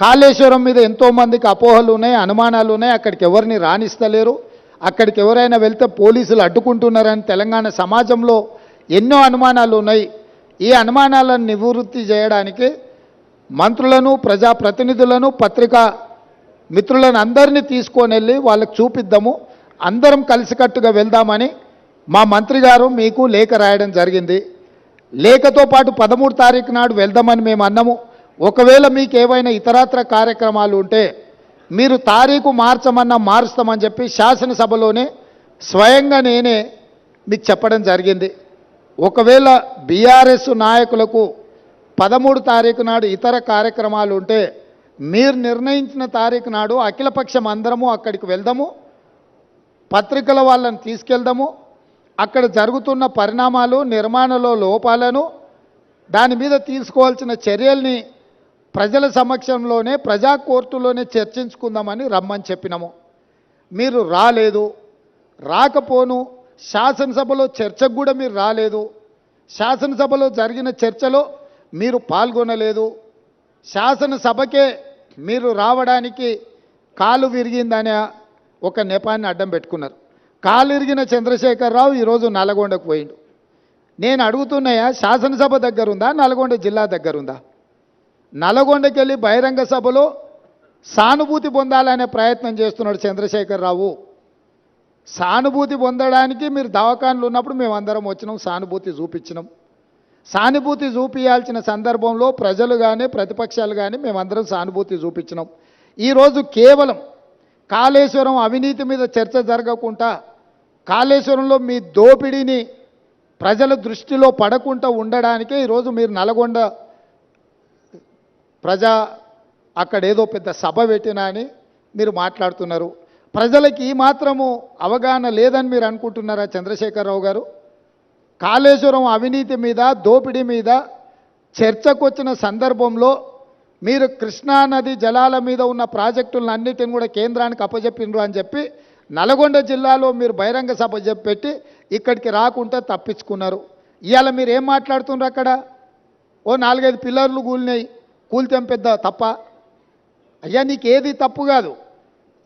కాళేశ్వరం మీద ఎంతోమందికి అపోహలు ఉన్నాయి అనుమానాలు ఉన్నాయి. అక్కడికి ఎవరిని రాణిస్తలేరు అక్కడికి ఎవరైనా వెళ్తే పోలీసులు అడ్డుకుంటున్నారని తెలంగాణ సమాజంలో ఎన్నో అనుమానాలు ఉన్నాయి. ఈ అనుమానాలను నివృత్తి చేయడానికి మంత్రులను ప్రజాప్రతినిధులను పత్రికా మిత్రులను అందరినీ తీసుకొని వెళ్ళి వాళ్ళకి చూపిద్దాము. అందరం కలిసికట్టుగా వెళ్దామని మా మంత్రి గారు మీకు లేఖ రాయడం జరిగింది. లేఖతో పాటు పదమూడు తారీఖు నాడు వెళ్దామని మేము అన్నాము. ఒకవేళ మీకు ఏవైనా ఇతరత్ర కార్యక్రమాలు ఉంటే మీరు తారీఖు మార్చమన్నా మారుస్తామని చెప్పి శాసనసభలోనే స్వయంగా నేనే మీకు చెప్పడం జరిగింది. ఒకవేళ బీఆర్ఎస్ నాయకులకు పదమూడు తారీఖు నాడు ఇతర కార్యక్రమాలు ఉంటే మీరు నిర్ణయించిన తారీఖు నాడు అఖిలపక్షం అందరము అక్కడికి వెళ్దాము పత్రికల వాళ్ళని తీసుకెళ్దాము అక్కడ జరుగుతున్న పరిణామాలు నిర్మాణంలో లోపాలను దాని మీద తీసుకోవాల్సిన చర్యల్ని ప్రజల సమక్షంలోనే ప్రజా కోర్టులోనే చర్చించుకుందామని రమ్మని చెప్పినాము. మీరు రాలేదు. రాకపోను శాసనసభలో చర్చకు కూడా మీరు రాలేదు. శాసనసభలో జరిగిన చర్చలో మీరు పాల్గొనలేదు. శాసనసభకే మీరు రావడానికి కాలు విరిగిందనే ఒక నెపాన్ని అడ్డం పెట్టుకున్నారు. కాలు విరిగిన చంద్రశేఖరరావు ఈరోజు నల్గొండకు పోయిండు. నేను అడుగుతున్నాయా శాసనసభ దగ్గరుందా నల్గొండ జిల్లా దగ్గరుందా? ఉందా నల్గొండకి వెళ్ళి బహిరంగ సభలో సానుభూతి పొందాలనే ప్రయత్నం చేస్తున్నాడు చంద్రశేఖరరావు. సానుభూతి పొందడానికి మీరు దవాఖాన్లు ఉన్నప్పుడు మేము అందరం వచ్చినాం సానుభూతి చూపించినాం. సానుభూతి చూపించాల్సిన సందర్భంలో ప్రజలు కానీ ప్రతిపక్షాలు కానీ మేమందరం సానుభూతి చూపించినాం. ఈరోజు కేవలం కాళేశ్వరం అవినీతి మీద చర్చ జరగకుండా కాళేశ్వరంలో మీ దోపిడీని ప్రజల దృష్టిలో పడకుండా ఉండడానికే ఈరోజు మీరు నల్గొండ ప్రజా అక్కడ ఏదో పెద్ద సభ పెట్టినా అని మీరు మాట్లాడుతున్నారు. ప్రజలకి ఈ మాత్రము అవగాహన లేదని మీరు అనుకుంటున్నారా చంద్రశేఖరరావు గారు? కాళేశ్వరం అవినీతి మీద దోపిడీ మీద చర్చకు వచ్చిన సందర్భంలో మీరు కృష్ణా నది జలాల మీద ఉన్న ప్రాజెక్టులను అన్నిటిని కూడా కేంద్రానికి అప్పజెప్పిండ్రు అని చెప్పి నల్గొండ జిల్లాలో మీరు బహిరంగ సభ చెప్పి పెట్టి ఇక్కడికి రాకుండా తప్పించుకున్నారు. ఇవాళ మీరు ఏం మాట్లాడుతున్నారు అక్కడ? ఓ నాలుగైదు పిల్లర్లు కూలినాయి. కూలితే పెద్ద తప్ప. అయ్యా నీకు ఏది తప్పు కాదు.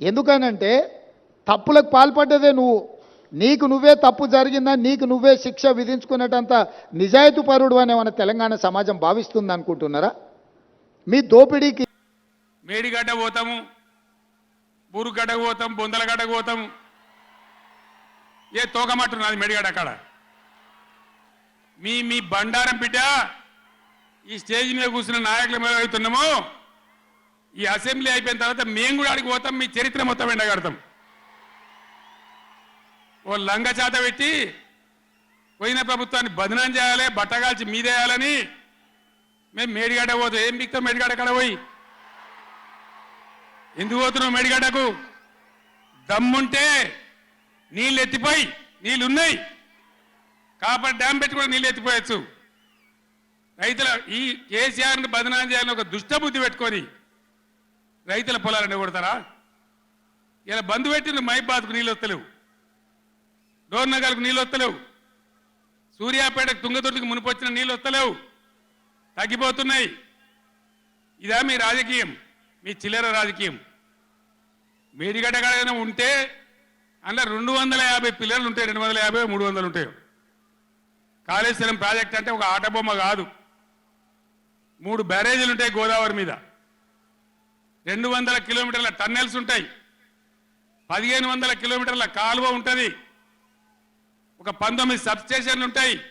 ఎందుకనంటే తప్పులకు పాల్పడ్డదే నువ్వు. నీకు నువ్వే తప్పు జరిగిందా నీకు నువ్వే శిక్ష విధించుకునేటంత నిజాయితీ పరుడు అనే మన తెలంగాణ సమాజం భావిస్తుంది అనుకుంటున్నారా? మీ దోపిడీకి మేడిగడ్డ పోతాము బురుగడ్డ పోతాం బొందలగడ్డ పోతాము ఏ తోకమట్టున్నది మేడిగడ్డ అక్కడ మీ మీ బండారం బిడ్డ ఈ స్టేజ్ మీద కూర్చున్న నాయకుల మీద అవుతున్నాము ఈ అసెంబ్లీ అయిపోయిన తర్వాత మేము కూడా అడిగి పోతాం మీ చరిత్ర మొత్తం ఎండగడతాం. ఓ లంగ చేత పెట్టి పోయిన ప్రభుత్వాన్ని బదనం చేయాలి బట్టగాల్చి మీదేయాలని మేము మేడిగడ్డ పోతాం ఏం బిక్తాం మేడిగడ్డ కడ పోయి? ఎందుకు పోతున్నావు మేడిగడ్డకు? దమ్ముంటే నీళ్ళు ఎత్తిపోయి నీళ్ళు ఉన్నాయి. కాపర్ డ్యామ్ పెట్టి కూడా నీళ్ళు ఎత్తిపోయచ్చు. రైతుల ఈ కేసీఆర్ని బదనాం చేయాలని ఒక దుష్టబుద్ధి పెట్టుకొని రైతుల పొలాలను కొడతారా? ఇలా బంధు పెట్టిన మైబాద్కు నీళ్ళు వస్తలేవు డోర్నగర్కు నీళ్ళు వస్తలేవు సూర్యాపేటకు తుంగతుర్తికి మునిపొచ్చిన నీళ్ళు వస్తలేవు తగ్గిపోతున్నాయి. ఇదా మీ రాజకీయం మీ చిల్లర రాజకీయం. మేడిగడ్డ ఏదైనా ఉంటే అందులో రెండు వందల యాభై పిల్లలు ఉంటాయి రెండు వందల యాభై మూడు వందలు ఉంటాయి. కాళేశ్వరం ప్రాజెక్ట్ అంటే ఒక ఆట బొమ్మ కాదు. మూడు బ్యారేజీలు ఉంటాయి గోదావరి మీద. రెండు వందల కిలోమీటర్ల టన్నెల్స్ ఉంటాయి. పదిహేను వందల కిలోమీటర్ల కాలువ ఉంటుంది. ఒక పంతొమ్మిది సబ్స్టేషన్లు ఉంటాయి.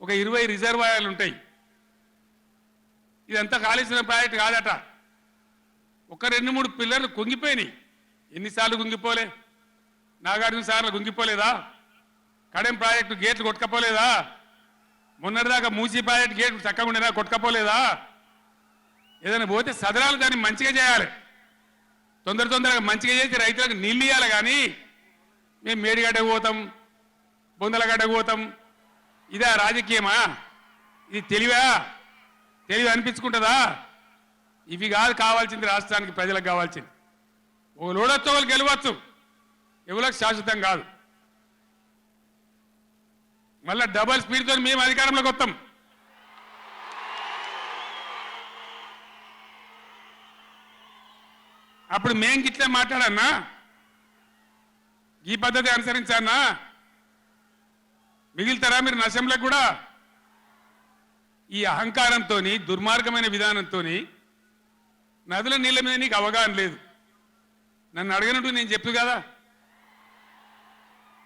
ఒక ఇరవై రిజర్వాయర్లు ఉంటాయి. ఇదంతా కాళేశ్వరం ప్రాజెక్ట్ కాదట. ఒక రెండు మూడు పిల్లర్లు కుంగిపోయినాయి. ఎన్నిసార్లు కుంగిపోలే? నాగార్జున సార్లు కుంగిపోలేదా? కడెం ప్రాజెక్టు గేట్లు కొట్టుకపోలేదా? మొన్నటిదాకా మూసీ గేట్ చక్కగా ఉండేదా? కొట్టుకపోలేదా? ఏదైనా పోతే సదరాలు దాన్ని మంచిగా చేయాలి. తొందర తొందరగా మంచిగా చేసి రైతులకు నీళ్ళు ఇవ్వాలి కానీ మేము మేడిగడ్డకు పోతాం బొందలగడ్డకు పోతాం. ఇదా రాజకీయమా? ఇది తెలివా? తెలివి అనిపించుకుంటుందా? ఇవి కాదు కావాల్సింది రాష్ట్రానికి ప్రజలకు కావాల్సింది. ఓ లోడొచ్చు ఒకరు గెలవచ్చు. ఎవరికి శాశ్వతం కాదు. మళ్ళా డబల్ స్పీడ్తో మేము అధికారంలోకి వస్తాం. అప్పుడు మేం గిట్లే మాట్లాడన్నా? ఈ పద్ధతి అనుసరించానా? మిగిలితారా మీరు నశంలో కూడా? ఈ అహంకారంతో దుర్మార్గమైన విధానంతో నదుల నీళ్ళ మీద నీకు అవగాహన లేదు. నన్ను అడగనట్టు నేను చెప్పు కదా.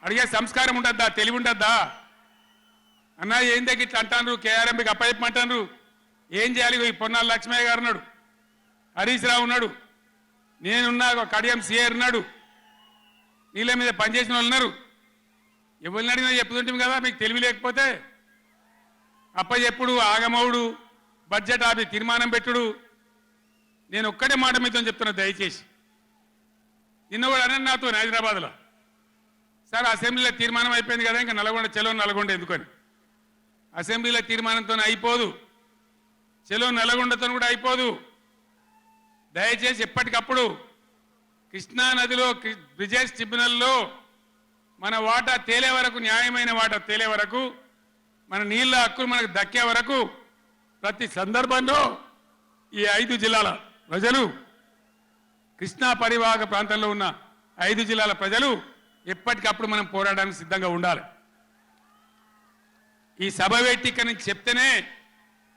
అడిగే సంస్కారం ఉండద్దా తెలివి ఉండద్దా అన్న ఏం దగ్గర ఇట్లా అంటాను కేఆర్ఎంకి అప్పచెప్పమంటాను ఏం చేయాలి? ఈ పొన్నాల లక్ష్మయ్య గారు ఉన్నాడు. హరీష్ రావు ఉన్నాడు. నేనున్నా ఒక కడియం సిఆర్ ఉన్నాడు. నీళ్ళ మీద పనిచేసిన వాళ్ళు ఉన్నారు. ఎవరిని అడిగినా చెప్తుంటాం కదా మీకు తెలివి లేకపోతే. అప్పచెప్పుడు ఆగమవుడు బడ్జెట్ ఆపి తీర్మానం పెట్టుడు. నేను ఒక్కటే మాట మీతో చెప్తున్నా దయచేసి. నిన్న కూడా అన్నాడు నాతో హైదరాబాద్లో. సార్ అసెంబ్లీలో తీర్మానం అయిపోయింది కదా ఇంకా నల్గొండ చెలో నల్గొండ ఎందుకని? అసెంబ్లీలో తీర్మానంతో అయిపోదు. చెలో నల్లగొండతో కూడా అయిపోదు. దయచేసి ఎప్పటికప్పుడు కృష్ణా నదిలో బ్రిజేష్ ట్రిబ్యునల్లో మన వాటా తేలే వరకు న్యాయమైన వాటా తేలే వరకు మన నీళ్ళ హక్కులు మనకు దక్కే వరకు ప్రతి సందర్భంలో ఈ ఐదు జిల్లాల ప్రజలు కృష్ణా పరివాహక ప్రాంతంలో ఉన్న ఐదు జిల్లాల ప్రజలు ఎప్పటికప్పుడు మనం పోరాడడానికి సిద్ధంగా ఉండాలి. ఈ సభ పెట్టి ఇక్కడి నుంచి చెప్తేనే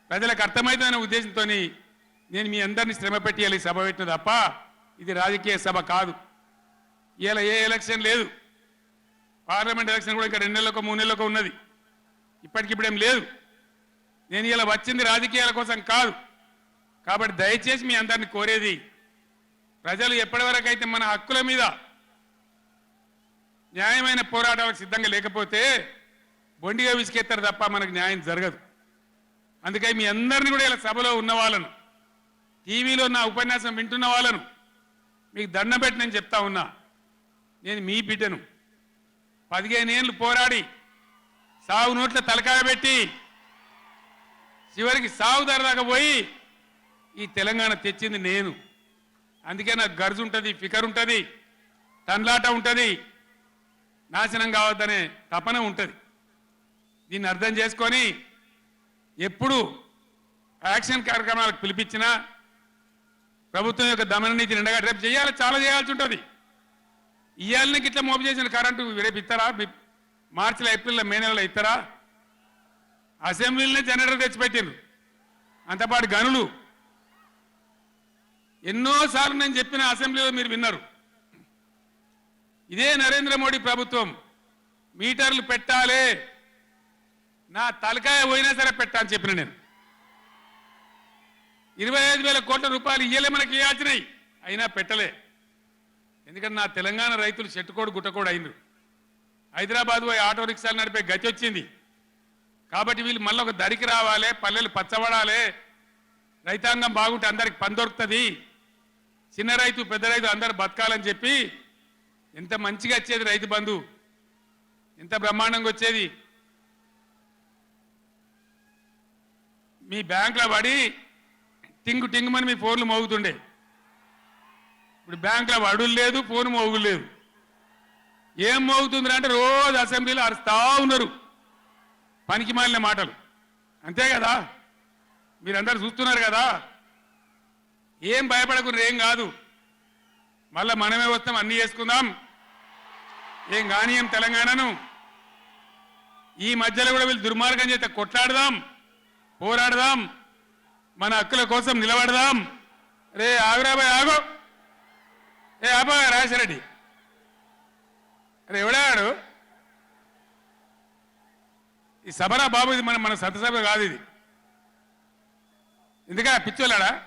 ప్రజలకు అర్థమవుతుందనే ఉద్దేశంతో నేను మీ అందరినీ శ్రమ పెట్టేయాలి సభ పెట్టిన తప్ప ఇది రాజకీయ సభ కాదు. ఇలా ఏ ఎలక్షన్ లేదు. పార్లమెంట్ ఎలక్షన్ కూడా ఇంకా రెండు నెలలకు మూడు నెలలకు ఉన్నది. ఇప్పటికిప్పుడేం లేదు. నేను ఇలా వచ్చింది రాజకీయాల కోసం కాదు. కాబట్టి దయచేసి మీ అందరిని కోరేది ప్రజలు ఎప్పటివరకైతే అయితే మన హక్కుల మీద న్యాయమైన పోరాటాలకు సిద్ధంగా లేకపోతే బొండిగా విసికెత్తారు తప్ప మనకు న్యాయం జరగదు. అందుకని మీ అందరిని కూడా ఇలా సభలో ఉన్న వాళ్ళను టీవీలో నా ఉపన్యాసం వింటున్న వాళ్ళను మీకు దండం పెట్టి నేను చెప్తా ఉన్నా. నేను మీ బిడ్డను. పదిహేను ఏళ్ళు పోరాడి సాగు నోట్ల తలకాయ పెట్టి చివరికి సాగు ధర దాకా పోయి ఈ తెలంగాణ తెచ్చింది నేను. అందుకే నాకు గర్జు ఉంటుంది ఫికర్ ఉంటుంది తన్లాట ఉంటుంది నాశనం కావద్దనే తపన ఉంటుంది. దీన్ని అర్థం చేసుకొని ఎప్పుడు యాక్షన్ కార్యక్రమాలకు పిలిపించినా ప్రభుత్వం యొక్క దమన నీతి నిండగా రేపు చేయాలి చాలా చేయాల్సి ఉంటుంది. ఇవాళ ఇట్లా మోపు చేసిన కరెంటు రేపు ఇస్తారా మార్చిలో ఏప్రిల్లో మే నెలలో ఇస్తారా అసెంబ్లీలోనే జనరేటర్ తెచ్చిపెట్టారు అంతపాటు గనులు. ఎన్నోసార్లు నేను చెప్పిన అసెంబ్లీలో మీరు విన్నారు. ఇదే నరేంద్ర మోడీ ప్రభుత్వం. మీటర్లు పెట్టాలి. నా తలకాయ పోయినా సరే పెట్టా అని చెప్పిన నేను. ఇరవై ఐదు వేల కోట్ల రూపాయలు ఇయ్యలే మనకి ఇవ్వాల్సినాయి అయినా పెట్టలే. ఎందుకంటే నా తెలంగాణ రైతులు చెట్టుకోడు గుట్టకోడు అయినరు. హైదరాబాద్ పోయి ఆటో రిక్షాలు నడిపే గతి వచ్చింది. కాబట్టి వీళ్ళు మళ్ళీ ఒక దరికి రావాలి పల్లెలు పచ్చబడాలి. రైతాంగం బాగుంటే అందరికి పని దొరుకుతుంది. చిన్న రైతు పెద్ద రైతు అందరు బతకాలని చెప్పి ఎంత మంచిగా వచ్చేది రైతు బంధు? ఎంత బ్రహ్మాండంగా వచ్చేది? మీ బ్యాంకులో పడి టింగు టింగుమని మీ ఫోన్లు మోగుతుండే. ఇప్పుడు బ్యాంకులో వడులు లేదు ఫోన్ మోగులు లేదు. ఏం మోగుతుంది అంటే రోజు అసెంబ్లీలో అరుస్తా ఉన్నారు. పనికి మాలిన మాటలు. అంతే కదా? మీరందరూ చూస్తున్నారు కదా? ఏం భయపడకుండా ఏం కాదు. మళ్ళా మనమే వస్తాం అన్నీ చేసుకుందాం. ఏం కానీయం తెలంగాణను. ఈ మధ్యలో కూడా వీళ్ళు దుర్మార్గం చేస్తే కొట్లాడదాం. పోరాడదాం. మన హక్కుల కోసం నిలబడదాం. రే ఆగురాబాయ్ ఆగు. ఏ ఆబా రాజశరెడ్డి అరే ఎవడాడు ఈ సభరా బాబు ఇది మన మన సత్యసభ కాదు ఇది. ఎందుక పిచ్చోళ్ళాడా?